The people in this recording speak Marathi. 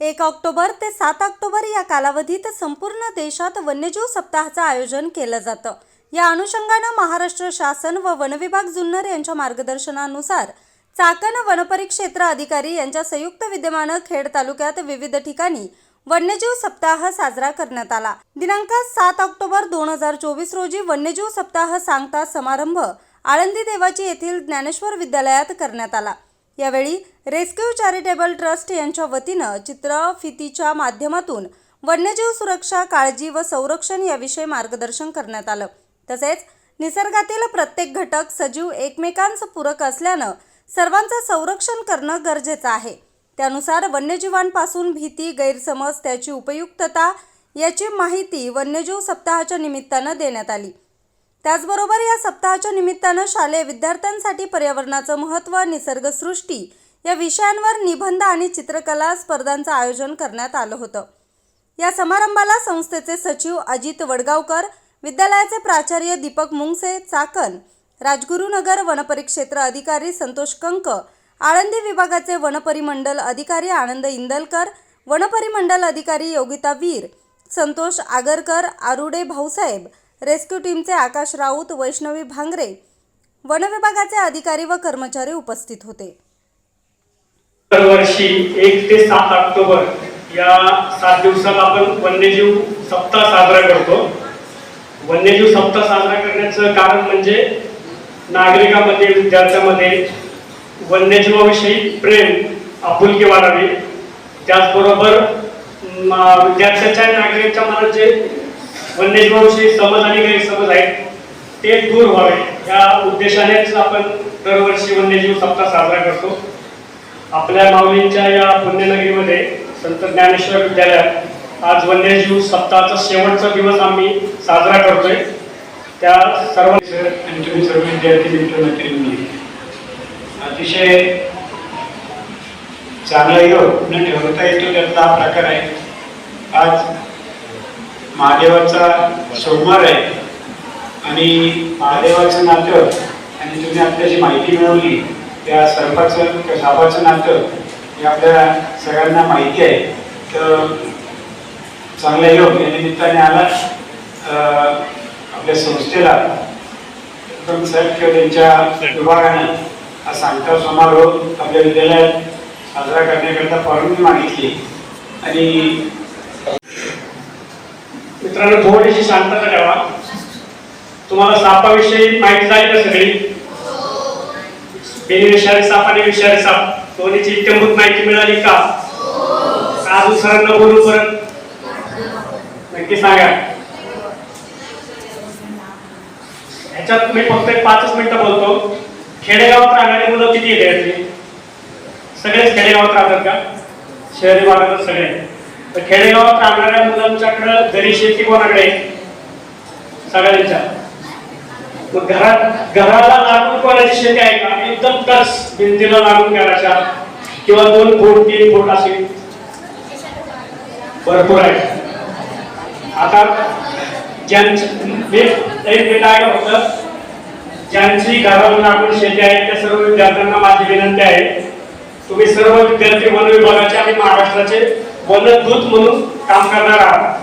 एक ऑक्टोबर ते सात ऑक्टोबर या कालावधीत संपूर्ण देशात वन्यजीव सप्ताहाचं आयोजन केलं जातं. या अनुषंगानं महाराष्ट्र शासन व वनविभाग जुन्नर यांच्या मार्गदर्शनानुसार चाकण वनपरिक्षेत्र अधिकारी यांच्या संयुक्त विद्यमानं खेड तालुक्यात विविध ठिकाणी वन्यजीव सप्ताह साजरा करण्यात आला. दिनांक सात ऑक्टोबर दोन हजार चोवीस रोजी वन्यजीव सप्ताह सांगता समारंभ आळंदी देवाची येथील ज्ञानेश्वर विद्यालयात करण्यात आला. यावेळी रेस्क्यू चॅरिटेबल ट्रस्ट यांच्या वतीनं चित्रफितीच्या माध्यमातून वन्यजीव सुरक्षा काळजी व संरक्षण याविषयी मार्गदर्शन करण्यात आलं. तसेच निसर्गातील प्रत्येक घटक सजीव एकमेकांचं पूरक असल्यानं सर्वांचं संरक्षण करणं गरजेचं आहे. त्यानुसार वन्यजीवांपासून भीती गैरसमज त्याची उपयुक्तता याची माहिती वन्यजीव सप्ताहाच्या निमित्तानं देण्यात आली. त्याचबरोबर या सप्ताहाच्या निमित्तानं शालेय विद्यार्थ्यांसाठी पर्यावरणाचं महत्त्व निसर्गसृष्टी या विषयांवर निबंध आणि चित्रकला स्पर्धांचं आयोजन करण्यात आलं होतं. या समारंभाला संस्थेचे सचिव अजित वडगावकर विद्यालयाचे प्राचार्य दीपक मुंगसे चाकण राजगुरुनगर वनपरिक्षेत्र अधिकारी संतोष कंक आळंदी विभागाचे वनपरिमंडल अधिकारी आनंद इंदलकर वनपरिमंडल अधिकारी योगिता वीर संतोष आगरकर आरुडे भाऊसाहेब रेस्क्यू टीमचे आकाश राऊत वैष्णवी भांगरे वनविभागाचे अधिकारी व कर्मचारी उपस्थित होते. दरवर्षी एक ते सात ऑक्टोबर या सात दिवसात आपण वन्यजीव सप्ताह साजरा करतो. वन्यजीव सप्ताह साजरा करण्याचं कारण म्हणजे नागरिकामध्ये विद्यार्थ्यांमध्ये वन्यजीवाविषयी प्रेम आपुलकी वाढावी. त्याचबरोबर विद्यार्थ्याच्या नागरिकांच्या मनात जे वन्यजीवाविषयी समज आणि गैरसमज आहेत ते दूर व्हावे. या उद्देशानेच आपण दरवर्षी वन्यजीव सप्ताह साजरा करतो. आपल्या माऊलींच्या या पुण्यनगरीमध्ये संत ज्ञानेश्वर विद्यालयात आज वन्यजीव सप्ताहाचा शेवटचा दिवस आम्ही साजरा करतोय. त्या सर्व सर आणि तुम्ही सर्व विद्यार्थी मित्र मैत्रिणी अतिशय चांगला योग न ठेवता येतो त्यातला हा प्रकार आहे. आज महादेवाचा सोमवार आहे आणि महादेवाचं नातं आणि तुम्ही आपल्याची माहिती मिळवली. त्या सर्पाचं त्या सापाचं नातं हे आपल्या सगळ्यांना माहिती आहे. तर चांगला योग या निमित्ताने आला. आपल्या संस्थेला विक्रम साहेब किंवा त्यांच्या विभागाने हा सांगता समारोह आपल्या विद्यालयात साजरा करण्याकरता परवानगी मागितली. आणि मित्रांनो थोडीशी शांतता ठेवा. तुम्हाला सापाविषयी माहिती झाली का सगळी? विषारी साप आणि विषारी साप. दोन्हीची इत्यंभूत माहिती मिळाली का? साधू सरांना बोलू परत. नक्की सांगा. ह्याच्यात मी फक्त एक पाचच मिनिटं बोलतो. खेडेगावात राहणारी मुलं किती येते सगळेच खेडेगावात राहतात का? शहरी भागात सगळे. तर खेडेगावात राहणाऱ्या मुलांच्याकडे घरी शेती कोणाकडे सगळ्यांच्या. मग घरात घराला लागून कोणाची शेती आहे का? एकदम टच भिंतीला लागून करायच्या. किंवा दोन फूट तीन फूट असे भरपूर आहे. आता ज्यांची मी एक मिनिट आहे फक्त. ज्यांची घराला लागून शेती आहे त्या सर्व विद्यार्थ्यांना माझी विनंती आहे. तुम्ही सर्व विद्यार्थी वन विभागाचे आणि महाराष्ट्राचे वनदूत म्हणून काम करणार आहात.